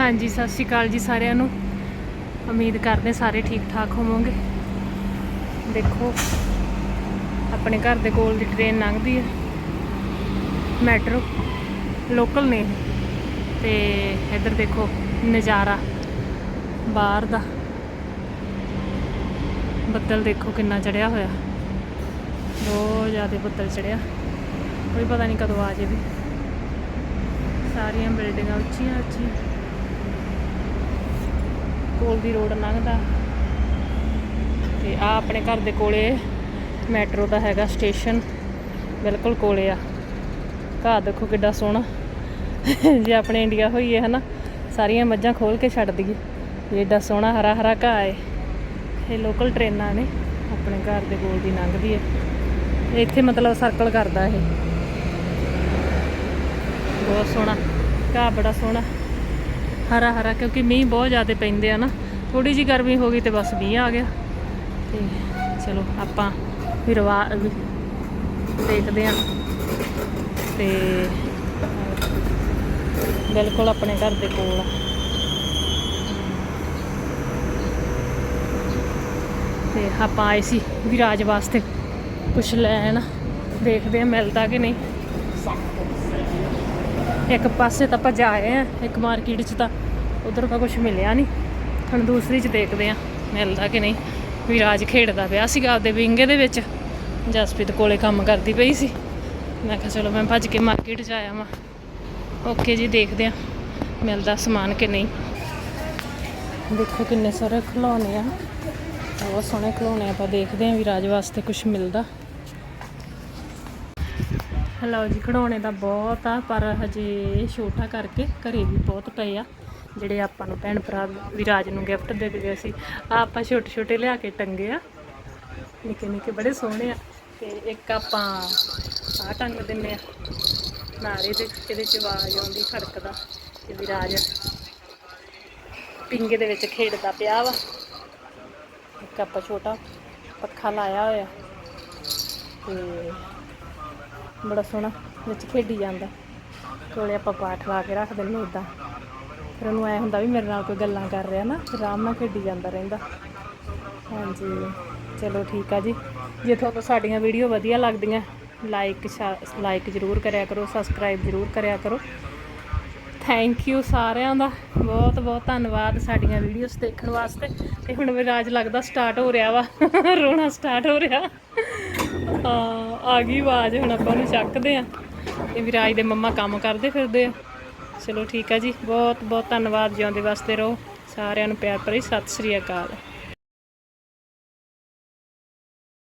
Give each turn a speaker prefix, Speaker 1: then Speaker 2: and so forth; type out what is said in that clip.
Speaker 1: ਹਾਂਜੀ, ਸਤਿ ਸ਼੍ਰੀ ਅਕਾਲ ਜੀ ਸਾਰਿਆਂ ਨੂੰ। ਉਮੀਦ ਕਰਦੇ ਸਾਰੇ ਠੀਕ ਠਾਕ ਹੋਵੋਗੇ। ਦੇਖੋ, ਆਪਣੇ ਘਰ ਦੇ ਕੋਲ ਦੀ ਟ੍ਰੇਨ ਲੰਘਦੀ ਹੈ। ਮੈਟਰੋ ਲੋਕਲ ਨੇ ਇਹ। ਤੇ ਇੱਧਰ ਦੇਖੋ, ਨਜ਼ਾਰਾ ਬਾਹਰ ਦਾ। ਬੱਦਲ ਦੇਖੋ ਕਿੰਨਾ ਚੜਿਆ ਹੋਇਆ। ਬਹੁਤ ਜ਼ਿਆਦਾ ਬੱਦਲ ਚੜਿਆ ਕੋਈ ਪਤਾ ਨਹੀਂ ਕਦੋਂ ਆ ਜਾਵੇ। ਸਾਰੀਆਂ ਬਿਲਡਿੰਗਾਂ ਉੱਚੀਆਂ ਉੱਚੀਆਂ ਕੋਲ ਦੀ ਰੋਡ ਲੰਘਦਾ। ਤੇ ਆ ਆਪਣੇ ਘਰ ਦੇ ਕੋਲੇ ਮੈਟਰੋ ਦਾ ਹੈਗਾ ਸਟੇਸ਼ਨ। ਬਿਲਕੁਲ ਕੋਲੇ ਆ। ਘਾਹ ਦੇਖੋ ਕਿੱਡਾ ਸੋਹਣਾ। ਜੇ ਆਪਣੇ ਇੰਡੀਆ ਹੋਈਏ ਹਨਾ, ਸਾਰੀਆਂ ਮੱਝਾਂ ਖੋਲ ਕੇ ਛੱਡ ਦਈਏ। ਵੀ ਏਡਾ ਸੋਹਣਾ ਹਰਾ ਹਰਾ ਘਾਹ ਹੈ ਇਹ ਲੋਕਲ ਟ੍ਰੇਨਾਂ ਨੇ ਆਪਣੇ ਘਰ ਦੇ ਕੋਲ ਦੀ ਲੰਘਦੀ ਹੈ ਇੱਥੇ ਮਤਲਬ ਸਰਕਲ ਕਰਦਾ ਇਹ। ਬਹੁਤ ਸੋਹਣਾ। ਘਾਹ ਬੜਾ ਸੋਹਣਾ। ਹਰਾ ਹਰਾ, ਕਿਉਂਕਿ ਮੀਂਹ ਬਹੁਤ ਜ਼ਿਆਦਾ ਪੈਂਦੇ ਆ ਨਾ। ਥੋੜੀ ਜੀ ਗਰਮੀ ਹੋ ਗਈ ਤੇ ਬਸ ਮੀਂਹ ਆ ਗਿਆ। ਤੇ ਚਲੋ, ਆਪਾਂ ਫਿਰ ਵਾ ਵੀ ਦੇਖਦੇ ਆ। ਤੇ ਬਿਲਕੁਲ ਆਪਣੇ ਘਰ ਦੇ ਕੋਲ ਆ। ਤੇ ਆਪਾਂ ਆਏ ਸੀ ਵਿਰਾਜ ਵਾਸਤੇ। ਕੁਛ ਲੈਣ। ਦੇਖਦੇ ਆ ਮਿਲਦਾ ਕਿ ਨਹੀਂ। ਇੱਕ ਪਾਸੇ ਤਾਂ ਆਪਾਂ ਜਾ ਆਏ ਆ ਇੱਕ ਮਾਰਕੀਟ 'ਚ ਤਾਂ ਉਧਰ ਤਾਂ ਕੁਝ ਮਿਲਿਆ ਨਹੀਂ। ਹੁਣ ਦੂਸਰੀ 'ਚ ਦੇਖਦੇ ਆ ਮਿਲਦਾ ਕਿ ਨਹੀਂ। ਵਿਰਾਜ ਖੇਡਦਾ ਪਿਆ ਸੀਗਾ ਆਪਦੇ ਵਿੰਗੇ ਦੇ ਵਿੱਚ। ਜਸਪ੍ਰੀਤ ਕੋਲੇ ਕੰਮ ਕਰਦੀ ਪਈ ਸੀ। ਮੈਂ ਕਿਹਾ ਚਲੋ ਮੈਂ ਭੱਜ ਕੇ ਮਾਰਕੀਟ 'ਚ ਆਇਆ ਵਾਂ। ਓਕੇ ਜੀ, ਦੇਖਦੇ ਆ ਮਿਲਦਾ ਸਮਾਨ ਕਿ ਨਹੀਂ। ਦੇਖੋ ਕਿੰਨੇ ਸਾਰੇ ਖਿਡੌਣੇ ਆ। ਬਹੁਤ ਸੋਹਣੇ ਖਿਡੌਣੇ ਆਪਾਂ ਦੇਖਦੇ ਆ ਵਿਰਾਜ ਵਾਸਤੇ ਕੁਝ ਮਿਲਦਾ। ਲਓ ਜੀ, ਖਿਡੌਣੇ ਦਾ ਬਹੁਤ ਆ, ਪਰ ਹਜੇ ਛੋਟਾ ਕਰਕੇ ਘਰੇ ਵੀ ਬਹੁਤ ਪਏ ਆ। ਜਿਹੜੇ ਆਪਾਂ ਨੂੰ ਭੈਣ ਭਰਾ ਵਿਰਾਜ ਨੂੰ ਗਿਫਟ ਦੇ ਦਿੱਤੇ ਸੀ ਆ ਆਪਾਂ ਛੋਟੇ ਛੋਟੇ ਲਿਆ ਕੇ ਟੰਗੇ ਆ। ਨਿੱਕੇ ਨਿੱਕੇ ਬੜੇ ਸੋਹਣੇ ਆ। ਤੇ ਇੱਕ ਆਪਾਂ ਆ ਟੰਗ ਦਿੰਨੇ ਆ ਨਾਰੇ ਦੇ ਇਹਦੇ ਚ ਆਵਾਜ਼ ਆਉਂਦੀ ਖੜਕਦਾ, ਤੇ ਵਿਰਾਜ ਪਿੰਗੇ ਦੇ ਵਿੱਚ ਖੇਡਦਾ ਪਿਆ ਵਾ। ਇੱਕ ਆਪਾਂ ਛੋਟਾ ਪੱਖਾ ਲਾਇਆ ਹੋਇਆ। ਤੇ ਬੜਾ ਸੋਹਣਾ ਵਿੱਚ ਖੇਡੀ ਜਾਂਦਾ। ਕੋਲੇ ਆਪਾਂ ਪਾਠ ਲਾ ਕੇ ਰੱਖ ਦਿੰਦੇ ਇਦਾਂ ਫਿਰ ਉਹਨੂੰ ਐ ਹੁੰਦਾ ਵੀ ਮੇਰੇ ਨਾਲ ਕੋਈ ਗੱਲਾਂ ਕਰ ਰਿਹਾ ਨਾ ਆਰਾਮ ਨਾਲ ਖੇਡੀ ਜਾਂਦਾ ਰਹਿੰਦਾ। ਹਾਂਜੀ, ਚਲੋ ਠੀਕ ਆ ਜੀ। ਜੇ ਤੁਹਾਨੂੰ ਸਾਡੀਆਂ ਵੀਡੀਓ ਵਧੀਆ ਲੱਗਦੀਆਂ ਲਾਈਕ ਲਾਈਕ ਜ਼ਰੂਰ ਕਰਿਆ ਕਰੋ ਸਬਸਕ੍ਰਾਈਬ ਜ਼ਰੂਰ ਕਰਿਆ ਕਰੋ। ਥੈਂਕ ਯੂ ਸਾਰਿਆਂ ਦਾ। ਬਹੁਤ ਬਹੁਤ ਧੰਨਵਾਦ ਸਾਡੀਆਂ ਵੀਡੀਓਜ਼ ਦੇਖਣ ਵਾਸਤੇ। ਤੇ ਹੁਣ ਵਿਰਾਜ ਲੱਗਦਾ ਸਟਾਰਟ ਹੋ ਰਿਹਾ ਵਾ। ਰੋਣਾ ਸਟਾਰਟ ਹੋ ਰਿਹਾ। ਹਾਂ। ਆ ਗਈ ਆਵਾਜ਼, ਹੁਣ ਆਪਾਂ ਉਹਨੂੰ ਚੱਕਦੇ ਆ ਤੇ ਵਿਰਾਜ ਦੇ ਮੰਮਾ ਕੰਮ ਕਰਦੇ ਫਿਰਦੇ ਆ। ਚਲੋ ਠੀਕ ਆ ਜੀ ਬਹੁਤ ਬਹੁਤ ਧੰਨਵਾਦ ਜਿਉਂਦੇ ਵਾਸਤੇ ਰਹੋ। ਸਾਰਿਆਂ ਨੂੰ ਪਿਆਰ ਭਰੀ ਸਤਿ ਸ੍ਰੀ ਅਕਾਲ।